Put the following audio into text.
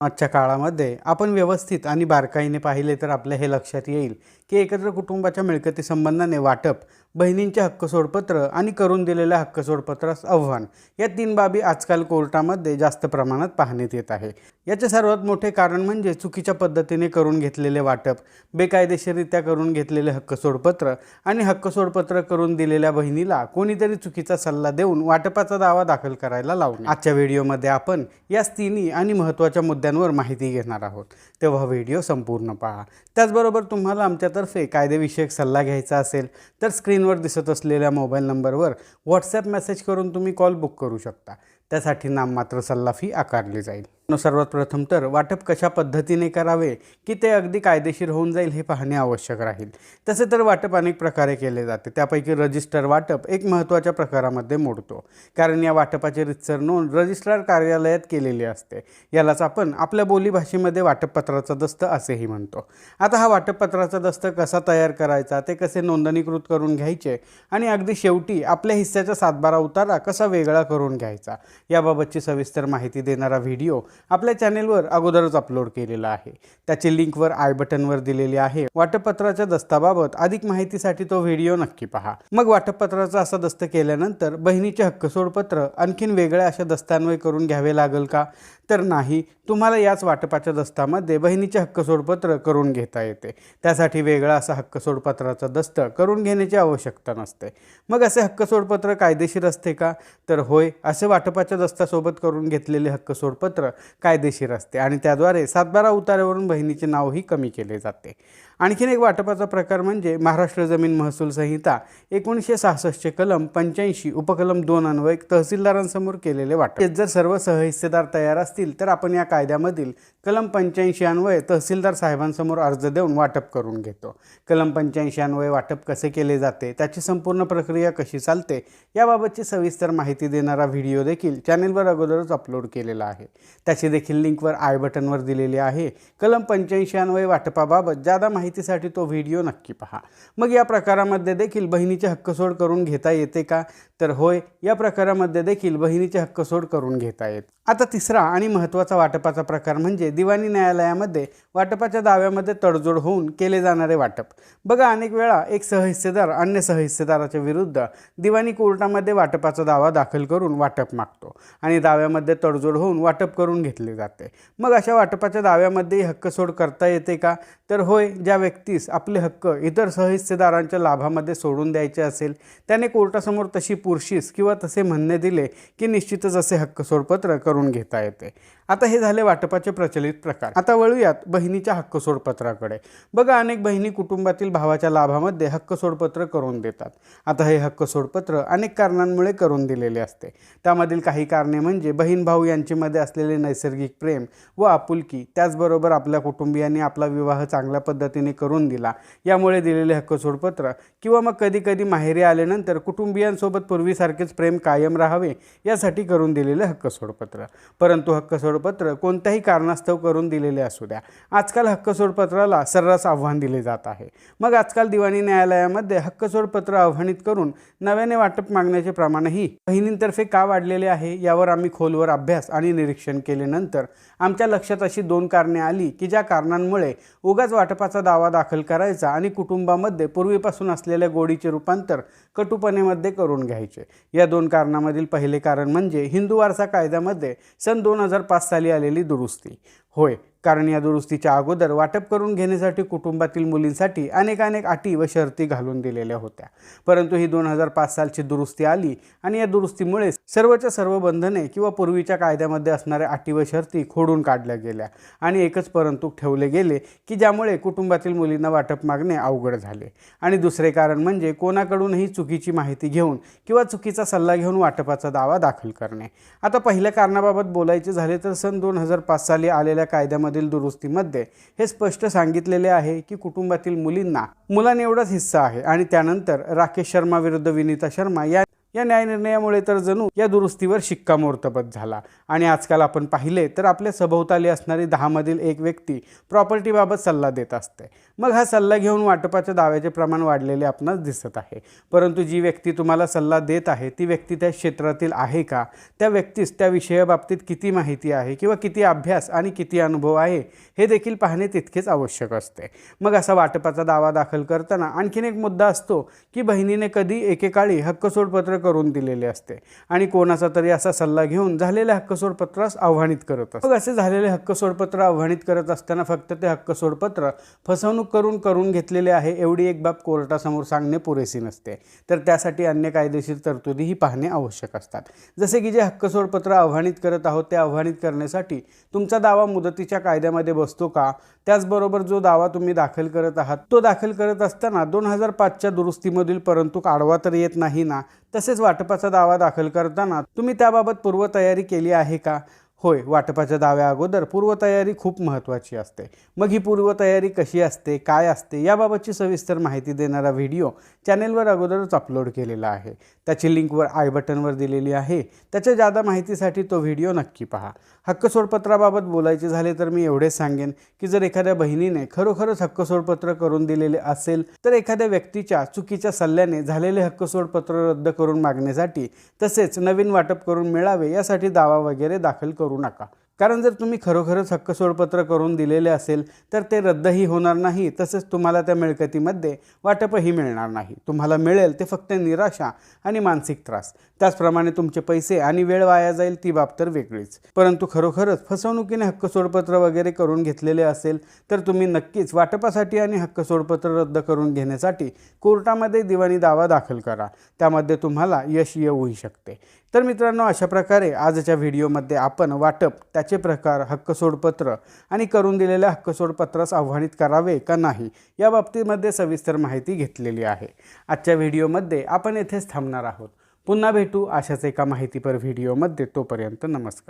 आजच्या काळामध्ये आपण व्यवस्थित आणि बारकाईने पाहिले तर आपल्या हे लक्षात येईल की एकत्र कुटुंबाच्या मिळकती संबंधाने वाटप बहिणींचे हक्क सोडपत्र आणि करून दिलेल्या हक्क सोडपत्रास आव्हान. या तीन बाबी आजकाल कोर्टामध्ये जास्त प्रमाणात पाहण्यात येत आहे. याचे सर्वात मोठे कारण म्हणजे चुकीच्या पद्धतीने करून घेतलेले वाटप बेकायदेशीररित्या करून घेतलेले हक्क सोडपत्र आणि हक्क सोडपत्र करून दिलेल्या बहिणीला कोणीतरी चुकीचा सल्ला देऊन वाटपाचा दावा दाखल करायला लावणे. आजच्या व्हिडिओमध्ये आपण याच तिन्ही आणि महत्त्वाच्या मुद्द्यांवर माहिती घेणार आहोत. तेव्हा व्हिडिओ संपूर्ण पहा. त्याचबरोबर तुम्हाला आमच्यातर्फे कायदेविषयक सल्ला घ्यायचा असेल तर स्क्रीन स्क्रीनवर दिसत असलेल्या मोबाईल नंबरवर व्हॉट्सॲप मेसेज करून तुम्ही कॉल बुक करू शकता. त्यासाठी नाममात्र सल्ला फी आकारली जाईल. सर्वात प्रथम तर वाटप कशा पद्धतीने करावे की ते अगदी कायदेशीर होऊन जाईल हे पाहणे आवश्यक राहील. तसे तर वाटप अनेक प्रकारे केले जाते. त्यापैकी रजिस्टर वाटप एक महत्त्वाच्या प्रकारामध्ये मोडतो. कारण या वाटपाची रितसर नोंद रजिस्ट्रार कार्यालयात केलेली असते. यालाच आपण आपल्या बोलीभाषेमध्ये वाटपपत्राचा दस्त असेही म्हणतो. आता हा वाटपपत्राचा दस्त कसा तयार करायचा ते कसे नोंदणीकृत करून घ्यायचे आणि अगदी शेवटी आपल्या हिस्स्याचा सातबारा उतारा कसा वेगळा करून घ्यायचा याबाबतची सविस्तर माहिती देणारा व्हिडिओ आपल्या चॅनेलवर अगोदरच अपलोड केलेला आहे. त्याची लिंकवर आय बटनवर दिलेली आहे. वाटपत्राच्या दस्ताबाबत अधिक माहितीसाठी तो व्हिडिओ नक्की पहा. मग वाटपत्राचा असा दस्त केल्यानंतर बहिणीचे हक्क सोडपत्र आणखीन वेगळ्या अशा दस्तान्वय करून घ्यावे लागेल का? तर नाही. तुम्हाला याच वाटपाच्या दस्तामध्ये बहिणीचे हक्क सोडपत्र करून घेता येते. त्यासाठी वेगळा असा हक्क सोडपत्राचा दस्त करून घेण्याची आवश्यकता नसते. मग असे हक्क सोडपत्र कायदेशीर असते का? तर होय असे महत्त्वाच्या दस्तासोबत करून घेतलेले हक्क सोडपत्र कायदेशीर असते आणि त्याद्वारे सातबारा उतार्यावरून बहिणीचे नावही कमी केले जाते. आणखीन एक वाटपाचा प्रकार म्हणजे महाराष्ट्र जमीन महसूल संहिता. एकोणीसशे सहासष्टचे कलम पंच्याऐंशी उपकलम दोन अन्वय तहसीलदारांसमोर केलेले वाटप. जर सर्व सहहिस्सेदार तयार असतील तर आपण या कायद्यामधील कलम पंच्याऐंशी अन्वय तहसीलदार साहेबांसमोर अर्ज देऊन वाटप करून घेतो. कलम पंच्याऐंशी अन्वय वाटप कसे केले जाते त्याची संपूर्ण प्रक्रिया कशी चालते याबाबतची सविस्तर माहिती देणारा व्हिडिओ देखील चॅनेलवर अगोदरच अपलोड केलेला आहे. त्याची देखील लिंकवर आय बटनवर दिलेली आहे. कलम पंच्याऐंशी अन्वय वाटपाबाबत जादा माहितीसाठी तो व्हिडिओ नक्की पहा. मग या प्रकारामध्ये देखील बहिणीचे हक्कसोड करून घेता येते का? तर होय या प्रकारामध्ये देखील बहिणीचे हक्कसोड करून घेता येत. आता तिसरा आणि महत्त्वाचा वाटपाचा प्रकार म्हणजे दिवाणी न्यायालयामध्ये वाटपाच्या दाव्यामध्ये तडजोड होऊन केले जाणारे वाटप. बघा अनेक वेळा एक सहहिस्सेदार अन्य सहहिस्सेदाराच्या विरुद्ध दिवाणी कोर्टामध्ये वाटपाचा दावा दाखल करून वाटप मागतो आणि दाव्यामध्ये तडजोड होऊन वाटप करून घेतले जाते. मग अशा वाटपाच्या दाव्यामध्ये हक्कसोड करता येते का? तर होय ज्या व्यक्तीस आपले हक्क इतर सहहिस्सेदारांच्या लाभामध्ये सोडून द्यायचे असेल त्याने कोर्टासमोर तशी पुरशीस किंवा तसे म्हणणे दिले की निश्चितच असे हक्क सोडपत्र करून घेता येते. आता हे झाले वाटपाचे प्रचलित प्रकार. आता वळूयात बहिणीच्या हक्क सोडपत्राकडे बघा अनेक बहिणी कुटुंबातील भावाच्या लाभामध्ये हक्क सोडपत्र करून देतात. आता हे हक्क सोडपत्र अनेक कारणांमुळे करून दिलेले असते. त्यामधील काही कारणे म्हणजे बहीण भाऊ यांच्यामध्ये असलेले नैसर्गिक प्रेम व आपुलकी त्याचबरोबर आपल्या कुटुंबियांनी आपला विवाह चांगल्या पद्धतीने करून दिला यामुळे दिलेले हक्क सोडपत्र किंवा मग कधीकधी माहेरी आल्यानंतर कुटुंबियांसोबत पूर्वीसारखेच प्रेम कायम राहावे यासाठी करून दिलेले हक्क सोडपत्र परंतु हक्क सोडपत्र कोणत्याही कारणास्तव करून दिलेले असू द्या. आजकाल हक्क सोडपत्राला सर्रास आव्हान दिले जात आहे. मग आजकाल दिवाणी न्यायालयामध्ये हक्क सोडपत्र आव्हानित करून नव्याने वाटप मागण्याचे प्रमाणही बहिणींतर्फे का वाढलेले आहे यावर आम्ही खोलवर अभ्यास आणि निरीक्षण केल्यानंतर आमच्या लक्षात अशी दोन कारणे आली की ज्या कारणांमुळे उगाच वाटपाचा दावा दाखल करायचा आणि कुटुंबामध्ये पूर्वीपासून असलेल्या गोडीचे रूपांतर कटुपणेमध्ये करून घ्यायचे. या दोन कारणामधील पहिले कारण म्हणजे हिंदू वारसा कायद्यामध्ये सन दोन हजार पाच साली आलेली दुरुस्ती. होय. कारण या दुरुस्तीच्या अगोदर वाटप करून घेण्यासाठी कुटुंबातील मुलींसाठी अनेक अनेक अटी व शर्ती घालून दिलेल्या होत्या. परंतु ही दोन हजार पाच सालची दुरुस्ती आली आणि या दुरुस्तीमुळे सर्वच्या सर्व बंधने किंवा पूर्वीच्या कायद्यामध्ये असणाऱ्या अटी व शर्ती खोडून काढल्या गेल्या आणि एकच परंतु ठेवले गेले की ज्यामुळे कुटुंबातील मुलींना वाटप मागणे अवघड झाले. आणि दुसरे कारण म्हणजे कोणाकडूनही चुकीची माहिती घेऊन किंवा चुकीचा सल्ला घेऊन वाटपाचा दावा दाखल करणे. आता पहिल्या कारणाबाबत बोलायचे झाले तर सन दोन हजार पाच साली आलेल्या कायद्यामध्ये कायद्यामधील दुरुस्तीमध्ये हे स्पष्ट सांगितलेले आहे की कुटुंबातील मुलींना मुलांना एवढाच हिस्सा आहे आणि त्यानंतर राकेश शर्मा विरुद्ध विनीता शर्मा या या न्यायनिर्णयामुळे तर जणू या दुरुस्तीवर शिक्कामोर्तबत झाला. आणि आजकाल आपण पाहिले तर आपल्या सभोवताली असणारी दहामधील एक व्यक्ती प्रॉपर्टीबाबत सल्ला देत असते. मग हा सल्ला घेऊन वाटपाच्या दाव्याचे प्रमाण वाढलेले आपणास दिसत आहे. परंतु जी व्यक्ती तुम्हाला सल्ला देत आहे ती व्यक्ती त्या क्षेत्रातील आहे का? त्या व्यक्तीस त्या विषयाबाबतीत किती माहिती आहे किंवा किती अभ्यास आणि किती अनुभव आहे हे देखील पाहणे तितकेच आवश्यक असते. मग असा वाटपाचा दावा दाखल करताना आणखीन एक मुद्दा असतो की बहिणीने कधी एकेकाळी हक्कसोडपत्र करून दिलेले असते. आणि कोणाचा तरी असा सल्ला घेऊन झालेल्या हक्कसोडपत्रास आव्हानित करत असतो. मग असे झालेले हक्कसोडपत्र आव्हानित करत असताना फक्त ते हक्कसोडपत्र फसवणूक करून करून घेतलेले आहे एवढी एक बाब कोर्टासमोर सांगणे पुरेशी नसते. तर त्यासाठी अन्य कायदेशीर तरतुदीही पाहणे आवश्यक असतात. जसे की जे हक्कसोडपत्र आव्हानित करत आहोत ते आव्हानित करण्यासाठी तुमचा दावा मुदतीच्या कायद्यामध्ये बसतो का? त्याचबरोबर जो दावा तुम्ही दाखल करत आहात तो दाखल करत असताना दोन हजार पाचच्या दुरुस्तीमधील परंतु काढवा तर येत नाही ना? तसेच वाटपाचा दावा दाखल करताना तुम्ही त्याबाबत पूर्वतयारी केली आहे का? होय वाटपाच्या दाव्या अगोदर पूर्वतयारी खूप महत्त्वाची असते. मग ही पूर्वतयारी कशी असते काय असते याबाबतची सविस्तर माहिती देणारा व्हिडिओ चॅनेलवर अगोदरच अपलोड केलेला आहे. त्याची लिंकवर आय बटनवर दिलेली आहे. त्याच्या जादा माहितीसाठी तो व्हिडिओ नक्की पहा. हक्क सोडपत्राबाबत बोलायचे झाले तर मी एवढेच सांगेन की जर एखाद्या बहिणीने खरोखरच हक्क सोडपत्र करून दिलेले असेल तर एखाद्या व्यक्तीच्या चुकीच्या सल्ल्याने झालेले हक्क सोडपत्र रद्द करून मागण्यासाठी तसेच नवीन वाटप करून मिळावे यासाठी दावा वगैरे दाखल करू नका. कारण जर तुम्ही खरोखरच हक्क सोडपत्र करून दिलेले असेल तर ते रद्दही होणार नाही तसेच तुम्हाला त्या मिळकतीमध्ये वाटपही मिळणार नाही. तुम्हाला मिळेल ते फक्त निराशा आणि मानसिक त्रास. त्याचप्रमाणे तुमचे पैसे आणि वेळ वाया जाईल ती बाब तर वेगळीच. परंतु खरोखरच फसवणुकीने हक्क सोडपत्र वगैरे करून घेतलेले असेल तर तुम्ही नक्कीच वाटपासाठी आणि हक्क सोडपत्र रद्द करून घेण्यासाठी कोर्टामध्ये दिवाणी दावा दाखल करा. त्यामध्ये तुम्हाला यश येऊही शकते. तर मित्रांनो अशा प्रकारे आजच्या व्हिडिओमध्ये आपण वाटप त्याचे प्रकार हक्क सोडपत्र आणि करून दिलेल्या हक्क सोडपत्रास आव्हानित करावे का नाही या बाबतीमध्ये सविस्तर माहिती घेतलेली आहे. आजच्या व्हिडिओमध्ये आपण येथेच थांबणार आहोत. पुन्हा भेटू अशाच एका माहितीपर व्हिडिओमध्ये. तोपर्यंत नमस्कार.